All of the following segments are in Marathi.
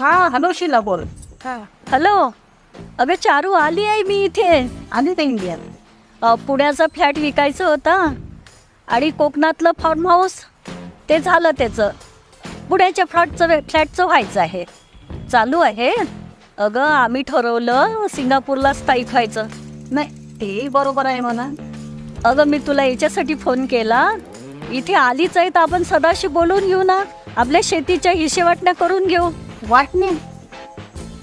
हा हॅलो शिला बोल. हा. हॅलो. अगं चारू आली आहे मी इथे. आली ते इंडियात. अ, पुण्याचा फ्लॅट विकायचं होता आणि कोकणातलं फार्म हाऊस ते झालं त्याचं. पुण्याच्या फ्लॅटचं फ्लॅटचं व्हायचं आहे. चालू आहे. अगं आम्ही ठरवलं सिंगापूरला स्थायिक व्हायचं. नाही ते बरोबर आहे म्हणा. अगं मी तुला याच्यासाठी फोन केला. इथे आलीच आहे तर आपण सदाशी बोलून घेऊ ना. आपल्या शेतीच्या हिशेवाटण्या करून घेऊ. वाटणे?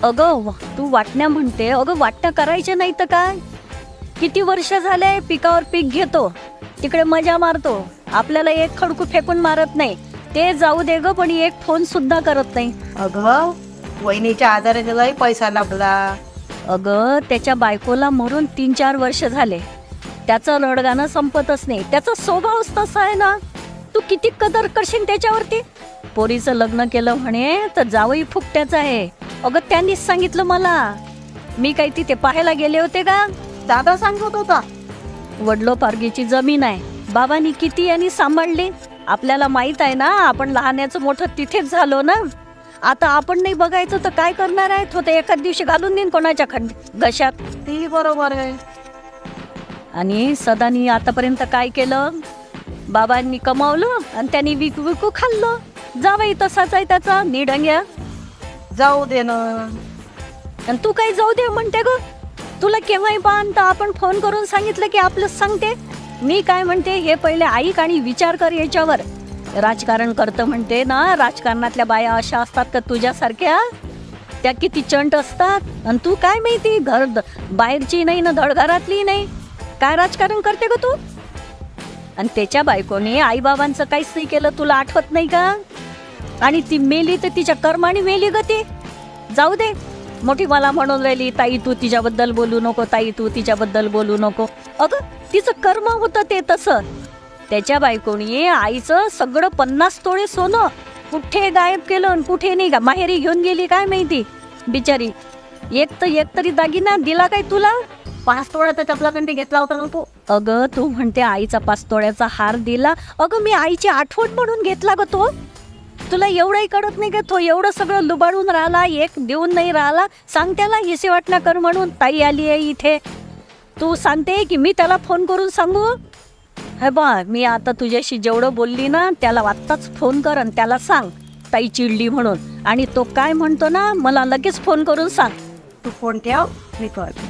अगं तू वाटण्या म्हणते. अगं वाटण्या करायच्या नाही तर काय? किती वर्ष झाले पिकावर पीक घेतो तिकडे मजा मारतो. आपल्याला एक खडकू फेकून मारत नाही. ते जाऊ दे ग पण एक फोन सुद्धा करत नाही. अगं वहिनीच्या आजारी त्यालाही पैसा लागला अगं त्याच्या बायकोला मरून तीन चार वर्ष झाले. त्याचं रडगाणं संपतच नाही. त्याचा स्वभावच तसा आहे ना. तू किती कदर करशील त्याच्यावरती? पोरीचं लग्न केलं म्हणे तर जावई फुकट्याचं आहे. अगं त्यांनीच सांगितलं मला. मी काही तिथे पाहायला गेले होते का? दादा सांगत होता. वडलोपार्गीची जमीन आहे. बाबांनी किती यांनी सांभाळली? आपल्याला माहीत आहे ना आपण लहानाचं मोठं तिथेच झालो ना? आता आपण नाही बघायचं तर काय करणार आहे तो तर एखाद दिवशी घालून देईन कोणाच्या खंड गशात ते बरोबर आहे. आणि सदानी आतापर्यंत काय केलं? बाबांनी कमावलं आणि त्यांनी विकू विकू खाल्लं. जावई तसाच आहे त्याचा निडंग्या. जाऊ दे ना. आणि तू काही जाऊ दे म्हणते ग. तुला केव्हाही पाहन तर आपण फोन करून सांगितलं की आपलं सांगते. मी काय म्हणते हे पहिले ऐक आणि विचार कर याच्यावर. राजकारण करतं म्हणते ना राजकारणातल्या बाया अशा असतात का तुझ्यासारख्या? त्या किती चंट असतात. आणि तू काय माहिती घर बाहेरची नाही ना धडघरातली नाही. काय राजकारण करते ग तू? आणि त्याच्या बायकोने आईबाबांचं काहीच नाही केलं तुला आठवत नाही का? आणि ती मेली तर तिच्या कर्माने मेली ग ती. जाऊ दे. मोठी मला म्हणून राहिली ताई तू तिच्याबद्दल बोलू नको ताई तू तिच्याबद्दल बोलू नको. अगं तिचं कर्म होतं ते तसं. त्याच्या बायकोनी आईचं सगळं पन्नास तोळे सोनं कुठे गायब केलं आणि कुठे नाही का माहेरी घेऊन गेली काय माहिती? बिचारी. एक तर एक तरी दागिना दिला काय तुला? पाच तोळा त्याच्या घेतला होता ना तू अगं तू म्हणते आईचा पाचतोळ्याचा हार दिला. अगं मी आईची आठवण म्हणून घेतला ग तो. तुला एवढंही कळत नाही का तो एवढं सगळं लुबाडून राहिला एक देऊन नाही राहिला. सांग त्याला हिसे वाटणं कर म्हणून ताई आली आहे इथे. तू सांगते की मी त्याला फोन करून सांगू? हे बा मी आता तुझ्याशी जेवढं बोलली ना त्याला आत्ताच फोन कर आणि त्याला सांग ताई चिडली म्हणून. आणि तो काय म्हणतो ना मला लगेच फोन करून सांग. तू फोन ठेव मी कळते